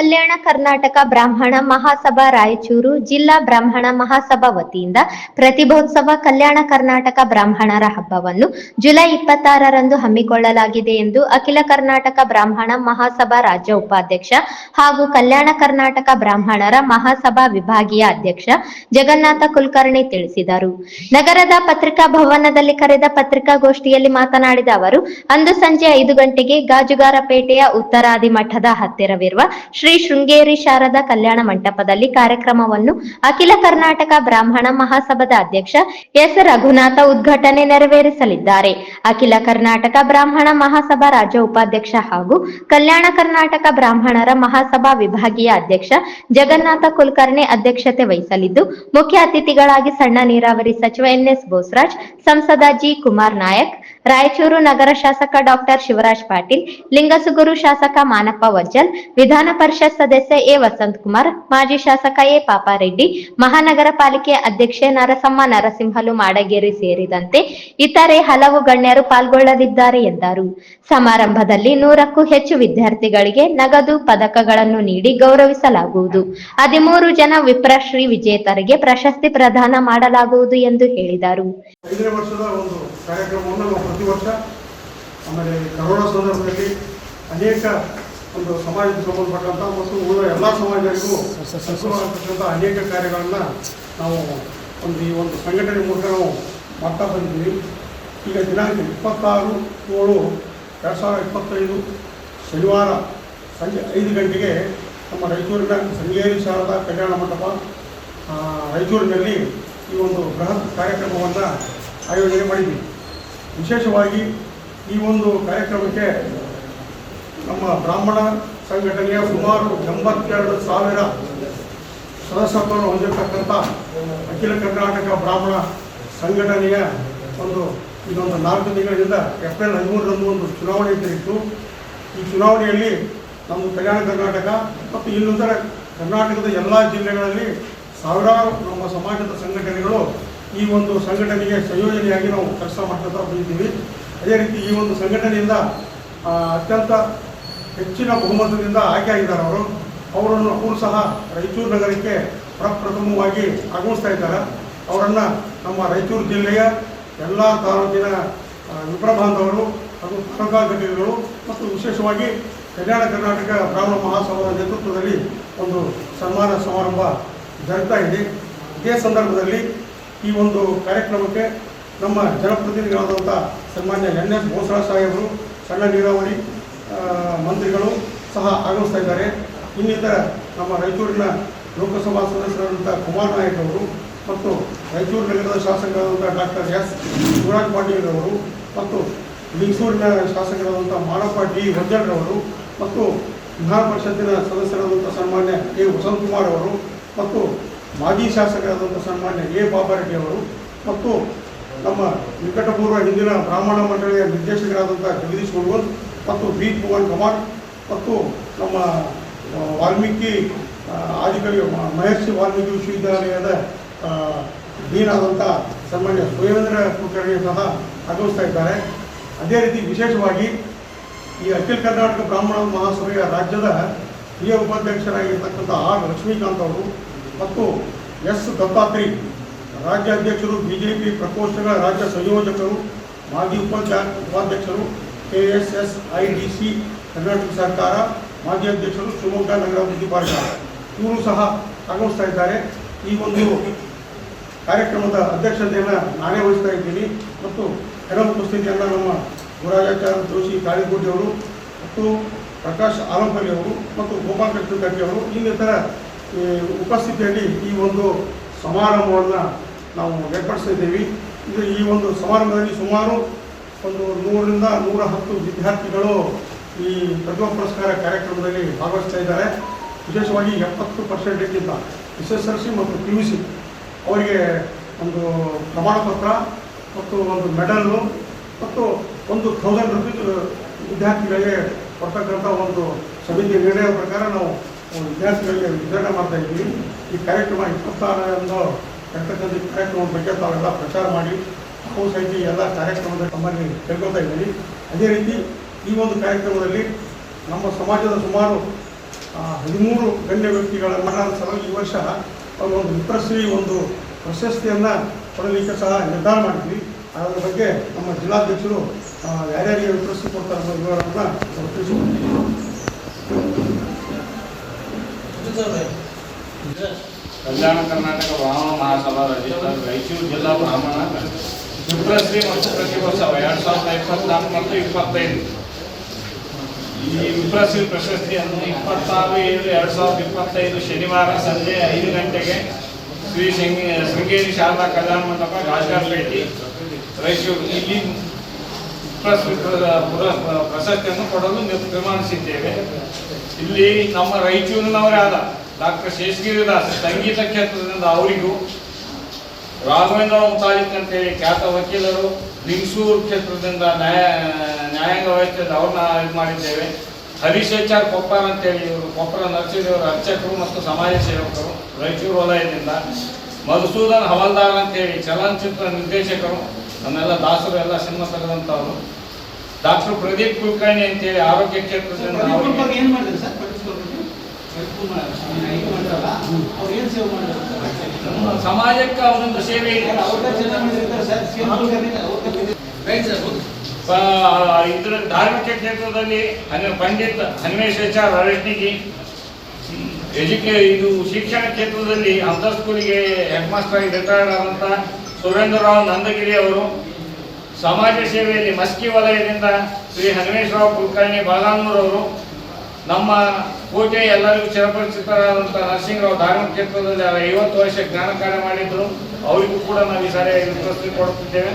Kalyana Karnataka Brahmana Mahasabha Raichur ಜಿಲ್ಲಾ ಬ್ರಾಹ್ಮಣ ಮಹಾಸಭಾ ವತಿಯಿಂದ ಪ್ರತಿಭೋತ್ಸವ ಕಲ್ಯಾಣ ಕರ್ನಾಟಕ ಬ್ರಾಹ್ಮಣರ ಹಬ್ಬವನ್ನು ಜುಲೈ ಇಪ್ಪತ್ತಾರರಂದು ಹಮ್ಮಿಕೊಳ್ಳಲಾಗಿದೆ ಎಂದು ಅಖಿಲ ಕರ್ನಾಟಕ ಬ್ರಾಹ್ಮಣ ಮಹಾಸಭಾ ರಾಜ್ಯ ಉಪಾಧ್ಯಕ್ಷ ಹಾಗೂ ಕಲ್ಯಾಣ ಕರ್ನಾಟಕ ಬ್ರಾಹ್ಮಣರ ಮಹಾಸಭಾ ವಿಭಾಗೀಯ ಅಧ್ಯಕ್ಷ ಜಗನ್ನಾಥ ಕುಲಕರ್ಣಿ ತಿಳಿಸಿದರು. ನಗರದ ಪತ್ರಿಕಾ ಭವನದಲ್ಲಿ ಕರೆದ ಪತ್ರಿಕಾಗೋಷ್ಠಿಯಲ್ಲಿ ಮಾತನಾಡಿದ ಅವರು, ಅಂದು ಸಂಜೆ ಐದು ಗಂಟೆಗೆ ಗಾಜುಗಾರಪೇಟೆಯ ಉತ್ತರಾದಿ ಮಠದ ಹತ್ತಿರವಿರುವ ಶ್ರೀ ಶೃಂಗೇರಿ ಶಾರದಾ ಕಲ್ಯಾಣ ಮಂಟಪದಲ್ಲಿ ಕಾರ್ಯಕ್ರಮವನ್ನು ಅಖಿಲ ಕರ್ನಾಟಕ ಬ್ರಾಹ್ಮಣ ಮಹಾಸಭಾದ ಅಧ್ಯಕ್ಷ ಎಸ್ ರಘುನಾಥ ಉದ್ಘಾಟನೆ ನೆರವೇರಿಸಲಿದ್ದಾರೆ. ಅಖಿಲ ಕರ್ನಾಟಕ ಬ್ರಾಹ್ಮಣ ಮಹಾಸಭಾ ರಾಜ್ಯ ಉಪಾಧ್ಯಕ್ಷ ಹಾಗೂ ಕಲ್ಯಾಣ ಕರ್ನಾಟಕ ಬ್ರಾಹ್ಮಣರ ಮಹಾಸಭಾ ವಿಭಾಗೀಯ ಅಧ್ಯಕ್ಷ ಜಗನ್ನಾಥ ಕುಲಕರ್ಣಿ ಅಧ್ಯಕ್ಷತೆ ವಹಿಸಲಿದ್ದು, ಮುಖ್ಯ ಅತಿಥಿಗಳಾಗಿ ಸಣ್ಣ ನೀರಾವರಿ ಸಚಿವ ಎನ್ಎಸ್ ಬೋಸರಾಜ್, ಸಂಸದ ಜಿ ಕುಮಾರ್ ನಾಯಕ್, ರಾಯಚೂರು ನಗರ ಶಾಸಕ ಡಾಕ್ಟರ್ ಶಿವರಾಜ್ ಪಾಟೀಲ್, ಲಿಂಗಸುಗುರು ಶಾಸಕ ಮಾನಪ್ಪ ವಜ್ಜಲ್, ವಿಧಾನ ಪರಿಷತ್ ಸದಸ್ಯ ಎ ವಸಂತ್ ಕುಮಾರ್ ಮಾಜಿ ಶಾಸಕ ಎ ಪಾಪಾರೆಡ್ಡಿ, ಮಹಾನಗರ ಪಾಲಿಕೆ ಅಧ್ಯಕ್ಷೆ ನರಸಮ್ಮ, ನರಸಿಂಹಲು, ಮಾಡಗೇರಿ ಸೇರಿದಂತೆ ಇತರೆ ಹಲವು ಗಣ್ಯರು ಪಾಲ್ಗೊಳ್ಳಲಿದ್ದಾರೆ ಎಂದರು. ಸಮಾರಂಭದಲ್ಲಿ ನೂರಕ್ಕೂ ಹೆಚ್ಚು ವಿದ್ಯಾರ್ಥಿಗಳಿಗೆ ನಗದು ಪದಕಗಳನ್ನು ನೀಡಿ ಗೌರವಿಸಲಾಗುವುದು. ಹದಿಮೂರು ಜನ ವಿಪ್ರಶ್ರೀ ವಿಜೇತರಿಗೆ ಪ್ರಶಸ್ತಿ ಪ್ರದಾನ ಮಾಡಲಾಗುವುದು ಎಂದು ಹೇಳಿದರು. ಅನೇಕ ಒಂದು ಸಮಾಜಕ್ಕೆ ಸಂಬಂಧಪಟ್ಟಂಥ ಮತ್ತು ಉಳಿದ ಎಲ್ಲ ಸಮಾಜಗಳಿಗೂ ಅನುಕೂಲವಾಗತಕ್ಕಂಥ ಅನೇಕ ಕಾರ್ಯಗಳನ್ನು ನಾವು ಒಂದು ಈ ಒಂದು ಸಂಘಟನೆ ಮೂಲಕ ನಾವು ಮಾಡ್ತಾ ಬಂದಿದ್ದೀವಿ. ಈಗ ದಿನಾಂಕ ಇಪ್ಪತ್ತಾರು ಏಳು ಎರಡು ಸಾವಿರದ ಇಪ್ಪತ್ತೈದು ಶನಿವಾರ ಸಂಜೆ ಐದು ಗಂಟೆಗೆ ನಮ್ಮ ರಾಯಚೂರಿನ ಸಂಗೇರಿ ಶಾರದಾ ಕಲ್ಯಾಣ ಮಂಟಪ ರಾಯಚೂರಿನಲ್ಲಿ ಈ ಒಂದು ಬೃಹತ್ ಕಾರ್ಯಕ್ರಮವನ್ನು ಆಯೋಜನೆ ಮಾಡಿದ್ವಿ ವಿಶೇಷವಾಗಿ ಈ ಒಂದು ಕಾರ್ಯಕ್ರಮಕ್ಕೆ ನಮ್ಮ ಬ್ರಾಹ್ಮಣ ಸಂಘಟನೆಯ ಸುಮಾರು ಎಂಬತ್ತೆರಡು ಸಾವಿರ ಸದಸ್ಯತ್ವವನ್ನು ಹೊಂದಿರತಕ್ಕಂಥ ಅಖಿಲ ಕರ್ನಾಟಕ ಬ್ರಾಹ್ಮಣ ಸಂಘಟನೆಯ ಒಂದು ಇದೊಂದು ನಾಲ್ಕು ತಿಂಗಳಿಂದ ಏಪ್ರಿಲ್ ಹದಿಮೂರರಂದು ಒಂದು ಚುನಾವಣೆ ಇತ್ತು ಈ ಚುನಾವಣೆಯಲ್ಲಿ ನಮ್ಮ ಕಲ್ಯಾಣ ಕರ್ನಾಟಕ ಮತ್ತು ಇನ್ನಿತರ ಕರ್ನಾಟಕದ ಎಲ್ಲ ಜಿಲ್ಲೆಗಳಲ್ಲಿ ಸಾವಿರಾರು ನಮ್ಮ ಸಮಾಜದ ಸಂಘಟನೆಗಳು ಈ ಒಂದು ಸಂಘಟನೆಗೆ ಸಂಯೋಜನೆಯಾಗಿ ನಾವು ಕೆಲಸ ಮಾಡ್ಕೊತಾ ಬಂದಿದ್ದೀವಿ. ಅದೇ ರೀತಿ ಈ ಒಂದು ಸಂಘಟನೆಯಿಂದ ಅತ್ಯಂತ ಹೆಚ್ಚಿನ ಬಹುಮತದಿಂದ ಆಯ್ಕೆಯಾಗಿದ್ದಾರೆ ಅವರು. ಅವರನ್ನು ಅವರು ಸಹ ರಾಯಚೂರು ನಗರಕ್ಕೆ ಪ್ರಪ್ರಥಮವಾಗಿ ಆಗಮಿಸ್ತಾ ಇದ್ದಾರೆ. ಅವರನ್ನು ನಮ್ಮ ರಾಯಚೂರು ಜಿಲ್ಲೆಯ ಎಲ್ಲ ತಾಲೂಕಿನ ವಿಪ್ರಬಾಂಧವರು ವಿಪ್ರ ಬಾಂಧವರು ಹಾಗೂ ತಾಲೂಕಾ ಘಟಕಗಳು ಮತ್ತು ವಿಶೇಷವಾಗಿ ಕಲ್ಯಾಣ ಕರ್ನಾಟಕ ಬ್ರಾಹ್ಮಣ ಮಹಾಸಭಾದ ನೇತೃತ್ವದಲ್ಲಿ ಒಂದು ಸನ್ಮಾನ ಸಮಾರಂಭ ಜರುಗ್ತಾ ಇದೆ. ಇದೇ ಸಂದರ್ಭದಲ್ಲಿ ಈ ಒಂದು ಕಾರ್ಯಕ್ರಮಕ್ಕೆ ನಮ್ಮ ಜನಪ್ರತಿನಿಧಿಗಳಾದಂಥ ಸನ್ಮಾನ್ಯ ಎನ್ ಎಸ್ ಬೋಸರಾಜ್ ಸಾಹೇಬರು, ಸಣ್ಣ ನೀರಾವರಿ ಮಂತ್ರಿಗಳು ಸಹ ಆಗಮಿಸ್ತಾ ಇದ್ದಾರೆ. ಇನ್ನಿತರ ನಮ್ಮ ರಾಯಚೂರಿನ ಲೋಕಸಭಾ ಸದಸ್ಯರಾದಂಥ ಕುಮಾರ್ ನಾಯಕ್ ಅವರು ಮತ್ತು ರಾಯಚೂರು ನಗರದ ಶಾಸಕರಾದಂಥ ಡಾಕ್ಟರ್ ಎಸ್. ಶಿವರಾಜ್ ಪಾಟೀಲ್ ಅವರು ಮತ್ತು ಲಿಂಗಸೂರಿನ ಶಾಸಕರಾದಂಥ ಮಾಳಪ್ಪ ಡಿ. ವಜ್ಜಲ್ರವರು ಮತ್ತು ವಿಧಾನ ಪರಿಷತ್ತಿನ ಸದಸ್ಯರಾದಂಥ ಸನ್ಮಾನ್ಯ ಎ. ವಸಂತಕುಮಾರ್ ಅವರು ಮತ್ತು ಮಾಜಿ ಶಾಸಕರಾದಂಥ ಸನ್ಮಾನ್ಯ ಎ. ಬಾಬಾರೆಡ್ಡಿ ಅವರು ಮತ್ತು ನಮ್ಮ ನಿಕಟಪೂರ್ವ ಹಿಂದಿನ ಬ್ರಾಹ್ಮಣ ಮಂಡಳಿಯ ನಿರ್ದೇಶಕರಾದಂಥ ಜಗದೀಶ್ ಮುರುಗನ್ ಮತ್ತು ಬಿ ಭುವನ್ ಕುಮಾರ್ ಮತ್ತು ನಮ್ಮ ವಾಲ್ಮೀಕಿ ಆದಿಕವಿ ಮಹರ್ಷಿ ವಾಲ್ಮೀಕಿ ವಿಶ್ವವಿದ್ಯಾಲಯದ ಆ, ಡೀನ್ ಆದಂಥ ಸನ್ಮಾನ್ಯ ಸುರೇಂದ್ರ ಕುಲಕರ್ಣಿ ಸಹ ಆಗಮಿಸ್ತಾ ಇದ್ದಾರೆ. ಅದೇ ರೀತಿ ವಿಶೇಷವಾಗಿ ಈ ಅಖಿಲ ಕರ್ನಾಟಕ ಬ್ರಾಹ್ಮಣ ಮಹಾಸಭೆಯ ರಾಜ್ಯದ ಹಿರಿಯ ಉಪಾಧ್ಯಕ್ಷರಾಗಿರ್ತಕ್ಕಂಥ ಆರ್ ಲಕ್ಷ್ಮೀಕಾಂತ್ ಅವರು ಮತ್ತು ಎಸ್ ದತ್ತಾತ್ರಿ ರಾಜ್ಯಾಧ್ಯಕ್ಷರು ಬಿ ಜೆ ಪಿ ಪ್ರಕೋಷ್ಠಗಳ ರಾಜ್ಯ ಸಂಯೋಜಕರು ಮಾಜಿ ಉಪಾಧ್ಯ ಉಪಾಧ್ಯಕ್ಷರು K S S I D C Karnataka ಸರ್ಕಾರ ಮಾಜಿ ಅಧ್ಯಕ್ಷರು ಶಿವಮೊಗ್ಗ ನಗರಾಭಿವೃದ್ಧಿ ಪ್ರಾಧಿಕಾರ ಇವರು ಸಹ ಆಗಮಿಸ್ತಾ ಇದ್ದಾರೆ. ಈ ಒಂದು ಕಾರ್ಯಕ್ರಮದ ಅಧ್ಯಕ್ಷತೆಯನ್ನು ನಾನೇ ವಹಿಸ್ತಾ ಇದ್ದೀನಿ. ಮತ್ತು ಕೆಲವು ಉಪಸ್ಥಿತಿಯನ್ನು ನಮ್ಮ ಗುರಾಜಾಚಾರ್ಯ ಜೋಶಿ ಕಾಳಿಕೋಟಿ ಮತ್ತು ಪ್ರಕಾಶ್ ಆಲಂಪಲ್ಲಿ ಅವರು ಮತ್ತು ಗೋಪಾಲಕೃಷ್ಣ ಕಟ್ಟಿ ಅವರು ಇನ್ನಿತರ ಉಪಸ್ಥಿತಿಯಲ್ಲಿ ಈ ಒಂದು ಸಮಾರಂಭವನ್ನು ನಾವು ಏರ್ಪಡಿಸಿದ್ದೀವಿ ಇದು ಈ ಒಂದು ಸಮಾರಂಭದಲ್ಲಿ ಸುಮಾರು ಒಂದು ನೂರರಿಂದ ನೂರ ಹತ್ತು ವಿದ್ಯಾರ್ಥಿಗಳು ಈ ಪ್ರತಿಭಾ ಪುರಸ್ಕಾರ ಕಾರ್ಯಕ್ರಮದಲ್ಲಿ ಭಾಗವಹಿಸ್ತಾ ಇದ್ದಾರೆ. ವಿಶೇಷವಾಗಿ ಎಪ್ಪತ್ತು ಪರ್ಸೆಂಟ್ಗಿಂತ ಎಸ್ ಎಸ್ ಎಲ್ ಸಿ ಮತ್ತು ಪಿ ಯು ಸಿ ಅವರಿಗೆ ಒಂದು ಪ್ರಮಾಣ ಪತ್ರ ಮತ್ತು ಒಂದು ಮೆಡಲು ಮತ್ತು ಒಂದು ಥೌಸಂಡ್ ರುಪೀಸ್ ವಿದ್ಯಾರ್ಥಿಗಳಿಗೆ ಕೊಡ್ತಕ್ಕಂಥ ಒಂದು ಸಮಿತಿ ನಿರ್ಣಯದ ಪ್ರಕಾರ ನಾವು ವಿದ್ಯಾರ್ಥಿಗಳಿಗೆ ವಿತರಣೆ ಮಾಡ್ತಾ ಇದ್ದೀವಿ. ಈ ಕಾರ್ಯಕ್ರಮ ಇಪ್ಪತ್ತಾರರಂದು ಇರ್ತಕ್ಕಂಥ ಕಾರ್ಯಕ್ರಮ ಕಾರ್ಯಕ್ರಮದ ಬಗ್ಗೆ ತಾವೆಲ್ಲ ಪ್ರಚಾರ ಮಾಡಿ ನಾವು ಸಹಿತ ಎಲ್ಲ ಕಾರ್ಯಕ್ರಮದ ತಮ್ಮಲ್ಲಿ ಕೇಳ್ಕೊಳ್ತಾ ಇದ್ದೀವಿ ಅದೇ ರೀತಿ ಈ ಒಂದು ಕಾರ್ಯಕ್ರಮದಲ್ಲಿ ನಮ್ಮ ಸಮಾಜದ ಸುಮಾರು ಹದಿಮೂರು ಗಣ್ಯ ವ್ಯಕ್ತಿಗಳ ಮರಣ ಸಲುವಾಗಿ ಈ ವರ್ಷ ಅವರು ಒಂದು ವಿಪ್ರಶ್ರೀ ಒಂದು ಪ್ರಶಸ್ತಿಯನ್ನು ಕೊಡಲಿಕ್ಕೆ ಸಹ ನಿರ್ಧಾರ ಮಾಡಿದ್ವಿ. ಅದರ ಬಗ್ಗೆ ನಮ್ಮ ಜಿಲ್ಲಾಧ್ಯಕ್ಷರು ಯಾರ್ಯಾರಿಗೆ ವಿಪ್ರಶ್ರೀ ಕೊಡ್ತಾರೆ ಅನ್ನೋ ವಿವರವನ್ನು ಕಲ್ಯಾಣ ಕರ್ನಾಟಕ ಬ್ರಾಹ್ಮಣ ಮಹಾಸಭಾ ರಾಯಚೂರು ಜಿಲ್ಲಾ ಬ್ರಾಹ್ಮಣ ವಿಪ್ರಶ್ರೀ ಮತ್ತು ಪ್ರತಿಭೋತ್ಸವ ಎರಡು ಸಾವಿರದ ಇಪ್ಪತ್ನಾಲ್ಕು ಮತ್ತು ಇಪ್ಪತ್ತೈದು. ಈ ವಿಪ್ರಶ್ರೀ ಪ್ರಶಸ್ತಿಯನ್ನು ಇಪ್ಪತ್ತಾರು ಏಳು ಎರಡು ಸಾವಿರದ ಇಪ್ಪತ್ತೈದು ಶನಿವಾರ ಸಂಜೆ ಐದು ಗಂಟೆಗೆ ಶ್ರೀ ಶೃಂಗೇ, ಶೃಂಗೇರಿ ಶಾರದಾ ಕಲ್ಯಾಣ ಮಂಟಪ ರಾಜಗಾರಪೇಟೆ ರಾಯಚೂರು. ಇಲ್ಲಿ ಪ್ರಶಸ್ತಿಯನ್ನು ಕೊಡಲು ತೀರ್ಮಾನಿಸಿದ್ದೇವೆ. ಇಲ್ಲಿ ನಮ್ಮ ರಾಯಚೂರಿನವರೇ ಆದ ಡಾಕ್ಟರ್ ಶೇಷಗಿರಿದಾಸ್ ಸಂಗೀತ ಕ್ಷೇತ್ರದಿಂದ ಅವರಿಗೂ ರಾಘವೇಂದ್ರ ಮುತಾಲಿಕ್ ಅಂತೇಳಿ ಖ್ಯಾತ ವಕೀಲರು ಲಿಂಗಸೂರು ಕ್ಷೇತ್ರದಿಂದ ನ್ಯಾಯ ನ್ಯಾಯಾಂಗ ವ್ಯವಸ್ಥೆಯಿಂದ ಅವ್ರನ್ನ ಇದು ಮಾಡಿದ್ದೇವೆ. ಹರೀಶ್ ಎಚ್ ಆರ್ ಕೊಪ್ಪರ್ ಅಂತೇಳಿ ಇವರು ಕೊಪ್ಪರ ನರಸಿಂಹದೇವರ ಅರ್ಚಕರು ಮತ್ತು ಸಮಾಜ ಸೇವಕರು ರಾಯಚೂರು ವಲಯದಿಂದ. ಮಧುಸೂದನ್ ಹವಾಲ್ದಾರ್ ಅಂತೇಳಿ ಚಲನಚಿತ್ರ ನಿರ್ದೇಶಕರು ನಮ್ಮೆಲ್ಲ ದಾಸರು ಎಲ್ಲ ಸಿನಿಮಾ ತೆಗೆದಂಥವ್ರು ಡಾಕ್ಟರ್ ಪ್ರದೀಪ್ ಕುಲಕರ್ಣಿ ಅಂತೇಳಿ ಆರೋಗ್ಯ ಕ್ಷೇತ್ರದಿಂದ ಏನು ಏನ್ ಮಾಡಿದ್ರು ಸರ್? ಅವ್ರು ಸಮಾಜಕ್ಕೆ ಅವನೊಂದು ಸೇವೆ ಅವ್ರ ಅವ್ರ ಇದ್ರ ಧಾರ್ಮಿಕ ಕ್ಷೇತ್ರದಲ್ಲಿ ಪಂಡಿತ್ ಹನುಮೇಶಾಚಾರ್ ಅರಟ್ನಿಗಿ ಎಜುಕೇ, ಇದು ಶಿಕ್ಷಣ ಕ್ಷೇತ್ರದಲ್ಲಿ ಅಂತರ್ ಸ್ಕೂಲಿಗೆ ಹೆಡ್ ಮಾಸ್ಟರ್ ಆಗಿ ರಿಟೈರ್ಡ್ ಆದಂಥ ಸುರೇಂದ್ರರಾವ್ ನಂದಗಿರಿ ಅವರು, ಸಮಾಜ ಸೇವೆಯಲ್ಲಿ ಮಸ್ಕಿ ವಲಯದಿಂದ ಶ್ರೀ ಹನುಮೇಶ್ವರರಾವ್ ಕುಲಕರ್ಣಿ ಬಾಲಾನೂರವರು ನಮ್ಮ ಕೋಟೆ ಎಲ್ಲರಿಗೂ ಚಿರಪರಿಚಿತರಾದಂಥ ನರಸಿಂಹರಾವ್ ಧಾರ್ಮಿಕ ಕ್ಷೇತ್ರದಲ್ಲಿ ಐವತ್ತು ವರ್ಷ ಜ್ಞಾನ ಕಾರ್ಯ ಮಾಡಿದ್ರು ಅವರಿಗೂ ಕೂಡ ನಾವು ಈ ಸಾರಿ ಪ್ರಶಸ್ತಿ ಕೊಡುತ್ತಿದ್ದೇವೆ.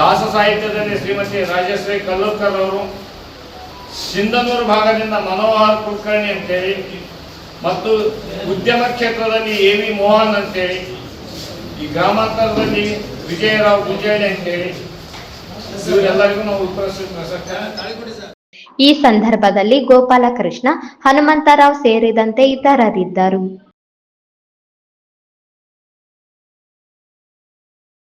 ದಾಸ ಸಾಹಿತ್ಯದಲ್ಲಿ ಶ್ರೀಮತಿ ರಾಜಶ್ರೀ ಕಲ್ಲೂರ್ಕರ್ ಅವರು ಸಿಂಧನೂರು ಭಾಗದಿಂದ ಮನೋಹರ್ ಕುಲಕರ್ಣಿ ಅಂತೇಳಿ ಮತ್ತು ಉದ್ಯಮ ಕ್ಷೇತ್ರದಲ್ಲಿ ಎ ವಿ ಮೋಹನ್ ಅಂತೇಳಿ, ಈ ಗ್ರಾಮಾಂತರದಲ್ಲಿ ವಿಜಯರಾವ್ ಗುಜೇಣಿ ಅಂತೇಳಿ. ಇವರೆಲ್ಲರಿಗೂ ನಾವು ಸರ್. ಈ ಸಂದರ್ಭದಲ್ಲಿ ಗೋಪಾಲಕೃಷ್ಣ ಹನುಮಂತರಾವ್ ಸೇರಿದಂತೆ ಇತರರಿದ್ದರು.